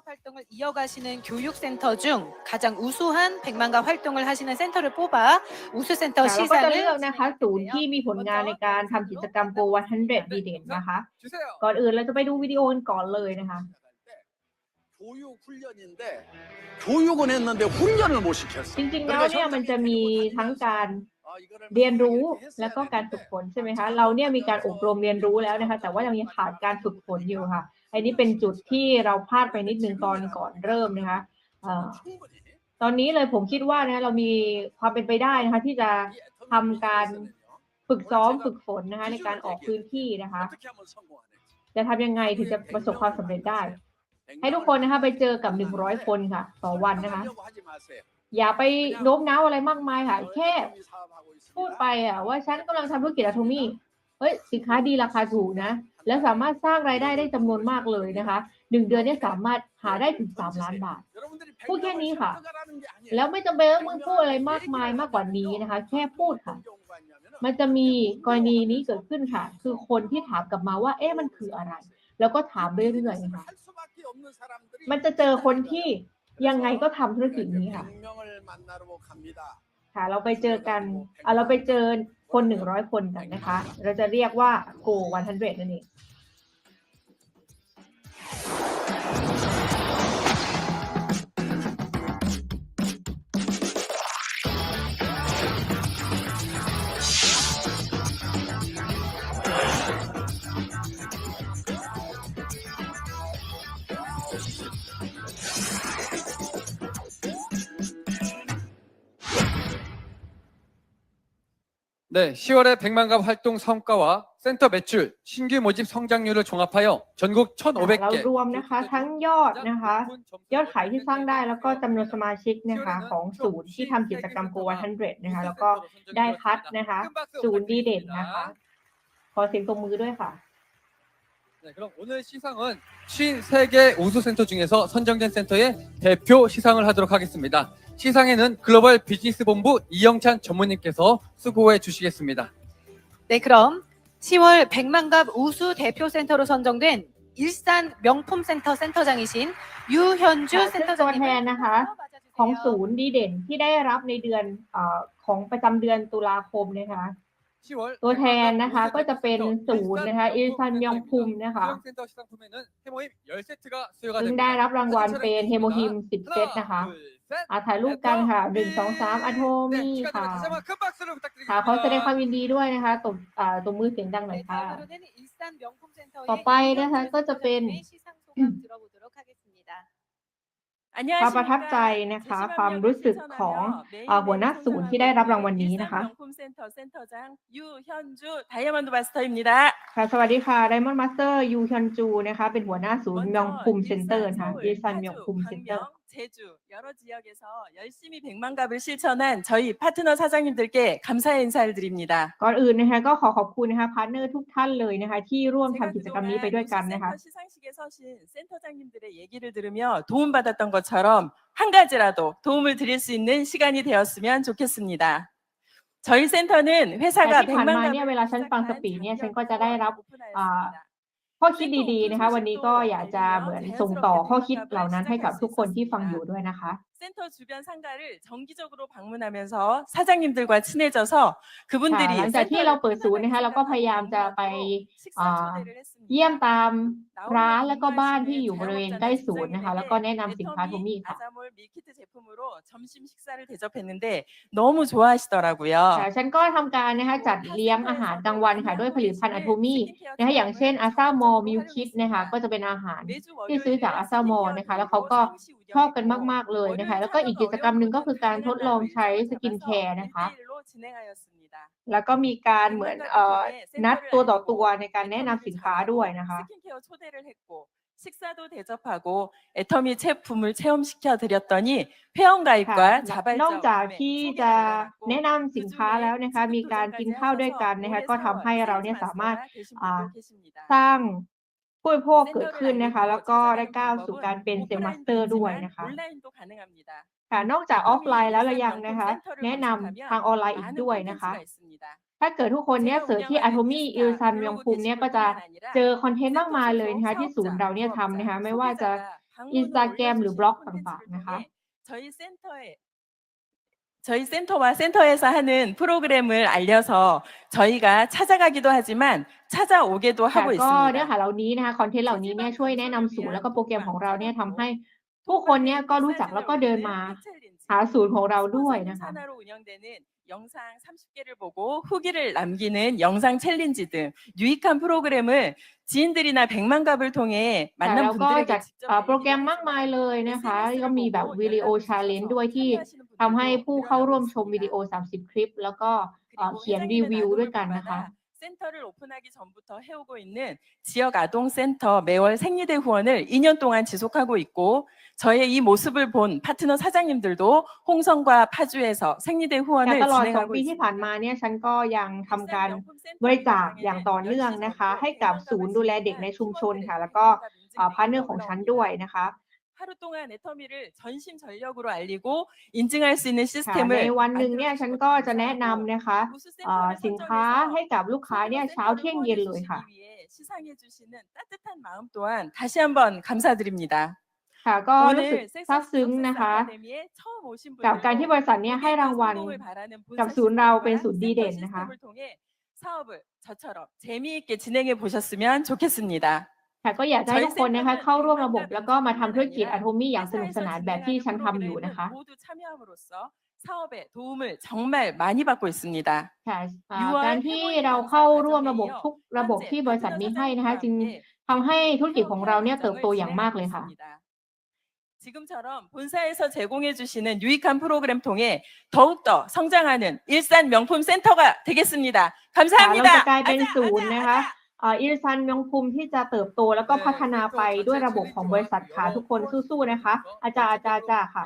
사업 활동을 이어가시는 교육센터 중 가장 우수한 백만갑 활동을 하시는 센터를 뽑아 우수센터 ค่ะแล้วก็จะ 시상을 เลือกนะคะ ศูนย์ที่มีผลงานในการทำกิจกรรม Go 100 ดีเด่นนะคะ 주세요. ก่อนอื่นเราจะไปดูวิดีโอกันก่อนเลยนะคะ 교육 훈련인데 교육은 했는데 훈련을 못 시켰어. จริงๆแล้วเนี่ยมันจะมีทั้งการ เรียนรู้แล้วก็การฝึกฝนใช่ไหมคะเราเนี่ยมีการอบรมเรียนรู้แล้วนะคะ แต่ว่ายังมีขาดการฝึกฝนอยู่ค่ะ อันนี้เป็นจุดที่เราพลาดไปนิดนึงตอนก่อนเริ่มนะคะอตอนนี้เลยผมคิดว่านะเรามีความเป็นไปได้นะคะที่จะทำการฝึกซ้อมฝึกฝนนะคะในการออกพื้นที่นะคะ จะทำยังไงถึงจะประสบความสำเร็จได้ ให้ทุกคนนะคะไปเจอกับหนึ่งร้อยคนค่ะ ต่อวันนะคะ อย่าไปโน้มน้าวอะไรมากมายค่ะ แค่ พูดไปอะว่าฉันกำลังทำธุรกิจอะโทมี่เฮ้ยสินค้าดีราคาถูกนะ แล้วสามารถสร้างรายได้ได้จำนวนมากเลยนะคะหนึ่งเดือนเนี่ยสามารถหาได้ถึงสามล้านบาท พูดแค่นี้ค่ะ แล้วไม่จำเป็นต้องมึงพูดอะไรมากมายมากกว่านี้นะคะ แค่พูดค่ะ มันจะมีกรณีนี้เกิดขึ้นค่ะ คือคนที่ถามกลับมาว่า เอ๊ะมันคืออะไร แล้วก็ถามเรื่อยๆนะคะมันจะเจอคนที่ ยังไงก็ทำธุรกิจนี้ค่ะค่ะ เราไปเจอกันอะเราไปเจอคนหนึ่งร้อยคนกันนะคะ เราจะเรียกว่า go 100 นั่นเอง 네, 10월의 백만갑 활동 성과와 센터 매출, 신규 모집 성장률을 종합하여 전국 เรา 1,500개 รวมนะคะ ทั้งยอดนะคะ ยอดขายที่สร้างได้แล้วก็จำนวนสมาชิกนะคะ ของศูนย์ที่ทำกิจกรรม Go 100นะคะ แล้วก็ได้คัดนะคะ ศูนย์ดีเด่นนะคะ ขอเสียงตบมือด้วยค่ะ 네, 그럼 오늘 시상은 53개 우수 센터 중에서 선정된 센터의 대표 시상을 하도록 하겠습니다. 시상에는 글로벌 비즈니스 본부 이영찬 전무님께서 수고해 주시겠습니다. 네 그럼 10월 백만갑 우수 대표 센터로 선정된 일산 명품 센터 센터장이신 유현주 ค่ะซึ่งตัวแท 센터장님을 นนะคะ ของศูนย์ดีเด่นที่ได้รับในเดือนเอ่อของประจำเดือนตุลาคมนะคะ 10월 ตัวแทนนะคะก็จะเป็นศูนย์นะคะอิซันยองพุมนะคะซึ่งได้รับรางวัลเป็นเฮโมฮิมสิบเซตนะคะอาถ่ายรูปกันค่ะหนึ่งสองสามอะโทมี่ค่ะค่ะเขาแสดงความยินดีด้วยนะคะตบอ่าตบมือเสียงดังหน่อยค่ะ ต่อไปนะคะก็จะเป็น ความประทับใจนะคะ ความรู้สึกของหัวหน้าศูนย์ที่ได้รับรางวัลนี้นะคะค่ะสวัสดีค่ะ Diamond Master Yu Hyunju นะคะเป็นหัวหน้าศูนย์มยองคุมเซ็นเตอร์ค่ะดิซันมยองคุมเซ็นเตอร์ 제주 여러 지역에서 열심히 백만갑을 실천한 저희 파트너 사장님들께 감사의 인사를 드립니다. ก่อนอื่นนะคะก็ขอขอบคุณนะคะพาร์ทเนอร์ทุกท่านเลยนะคะ ที่ร่วม 제가 ทำกิจกรรมนี้ไปด้วยกันนะคะ 센터 시상식에 서신 센터장님들의 얘기를 들으며 도움받았던 것처럼 한 가지라도 도움을 드릴 수 있는 시간이 되었으면 좋겠습니다. 저희 센터는 แต่ 회사가 ที่ผ่านมาเนี่ย 백만갑을 เวลาฉันฟังสปีดเนี่ยฉันก็จะได้รับ อ่า 오픈하였습니다. ข้อคิดดีๆนะคะ วันนี้ก็อยากจะเหมือนส่งต่อข้อคิดเหล่านั้นให้กับทุกคนที่ฟังอยู่ด้วยนะคะ 센터 주변 상가를 정기적으로 방문하면서 사장님들과 친해져서 ค่ะ 그분들이 หลังจากที่เราเปิดศูนย์นะคะเราก็พยายามจะไป 식사 초대를 했습니다. เยี่ยมตามร้านและก็บ้านที่อยู่บริเวณใกล้ศูนย์นะคะ แล้วก็แนะนำสินค้าทูมี่ค่ะ 아자몰 밀키트 제품으로 점심 식사를 대접했는데 너무 좋아하시더라고요. ค่ะฉันก็ทำการนะคะจัดเลี้ยงอาหารกลางวันค่ะด้วยผลิตภัณฑ์อะโทมี่นะคะอย่างเช่นอาซามอมิลคิดนะคะก็จะเป็นอาหาร ที่ซื้อจาก Asamo นะคะแล้วเขาก็ชอบกันมากๆเลยนะคะแล้วก็อีกกิจกรรมหนึ่งก็คือการทดลองใช้สกินแคร์นะคะ แล้วก็มีการเหมือนเอ่อนัดตัวต่อตัวในการแนะนำสินค้าด้วยนะคะ 스킨케어 초대를 했고 식사도 대접하고 애터미 제품을 체험시켜 드렸더니 회원 ค่ะ 가입과 นอก 자발적 จาก 구매, ที่ 소개가 จะ 일어났고 แนะนำสินค้าแล้วนะคะ มีการกินข้าวด้วยกันนะคะก็ทำให้เราเนี่ยสามารถ อ่า สร้างผู้บริโภคเกิดขึ้นนะคะ แล้วก็ได้ก้าวสู่การเป็นเซลล์มาสเตอร์ด้วยนะคะ 온라인도 가능합니다. ค่ะนอกจากออฟไลน์แล้วเรายังนะคะ แนะนำทางออนไลน์อีกด้วยนะคะ ถ้าเกิดทุกคนเนี่ยเสิร์ชที่ Atomy i l s a n มยองคุมเนี่ยก็จะเจอคอนเทนต์มากมายเลยนะคะ ที่ศูนย์เราเนี่ยทำนะคะ ไม่ว่าจะ Instagram หรือบล็อกต่างๆนะคะ 저희 센터에 저희 센터와 센터에서 하는 프로그램을 알려서 저희가 찾아가기도 하지만 찾아오게도 ค่ะ 하고 ก็เนื้อ 있습니다. หาเหล่านี้นะคะคอนเทนต์เหล่านี้เนี่ยช่วยแนะนำศูนย์แล้วก็โปรแกรมของเราเนี่ยทำให้ ผู้คนเนี่ยก็รู้จักแล้วก็เดินมาหาศูนย์ของเราด้วยนะคะ 산하로 운영되는 영상 30개를 보고 후기를 남기는 영상 챌린지 등 유익한 프로그램을 지인들이나 백만갑을 통해 แต่ 만난 เราก็ 분들에게 จัด 직접 เอ่อโปรแกรมมากมายเลยนะคะ ก็มีแบบวิดีโอชาเลนจ์ด้วยที่ทำให้ผู้เข้าร่วมชมวิดีโอ 30 คลิป แล้วก็เอ่อ 그리고 เขียน 회장님의 รีวิวด้วยกัน 나눔을 นะคะ 받아 센터를 오픈하기 전부터 해오고 있는 지역 아동센터 매월 생리대 후원을 2년 동안 지속하고 있고 저의 이 모습을 본 파트너 사장님들도 홍성과 파주에서 생리대 แต่ 후원을 ตลอดสอง 진행하고 ปีที่ผ่าน 있습니다. มาเนี่ยฉันก็ยังทำการ 일산 명품 센터 บริจาค 운영에는 อย่างต่อเนื่องนะคะ 열시 ให้กับศูนย์ดูแลเด็กในชุมชนค่ะ แล้วก็เอ่อพาร์ทเนอร์ของฉันด้วยนะคะ 하루 동안 애터미를 전심전력으로 알리고 인증할 수 있는 ค่ะ 시스템을 ในวันหนึ่งเนี่ย 만들어 ฉัน 주고 ก็จะแนะ 있습니다. นำนะคะ 우수 เอ่อ 센터를 สินค้า 선정해서 ให้กับลูกค้าเนี่ยเช้าเที่ยงเย็นเลยค่ะ 후원해 주시기 위해 시상해 주시는 따뜻한 마음 또한 다시 한번 감사드립니다. ค่ะก็รู้สึก 오늘 ซาบ 섹스 ซึ้งนะคะ 아카데미에 처음 오신 กับการที่บ 분들도 ริษัทเนี่ยให้รางวัล 성공을 바라는 กับ 본사 ศูนย์เราเป็น 시스템과 ศูนย์ดีเด่น 센터 นะคะ 시스템을 통해 사업을 저처럼 재미있게 진행해 보셨으면 좋겠습니다. ค่ะก็อยากจะให้ทุกคนนะคะเข้าร่วมระบบแล้วก็มาทำธุรกิจอะโทมี่อย่างสนุกสนานแบบที่ฉันทำอยู่นะคะ 모두 참여함으로써 사업에 도움을 정말 많이 받고 있습니다. ค่ะอ่า 유월 การที่ 회원이 เรา 검사 เข้าร่วมระบบ 과정에요. ทุกระบบ 현재 ที่บริษัท 파트너 มีให้นะคะ จึง 사장님과 함께 ทำให้ธุรกิจของเราเนี่ยเติบโตอย่างมากเลย 과정을 ค่ะ 진행하고 있습니다. 지금처럼 본사에서 제공해 주시는 유익한 프로그램 통해 더욱더 성장하는 일산 명품 센터가 되겠습니다. ค่ะเรา 감사합니다. จ ะกลายเป็นศูนย์นะคะเอ่ออิรซันยองคุมที่จะเติบโตแล้วก็พัฒนาไปด้วยระบบของบริษัทค่ะทุกคนสู้ๆนะคะ อาจารย์อาจารย์อาจารย์ค่ะ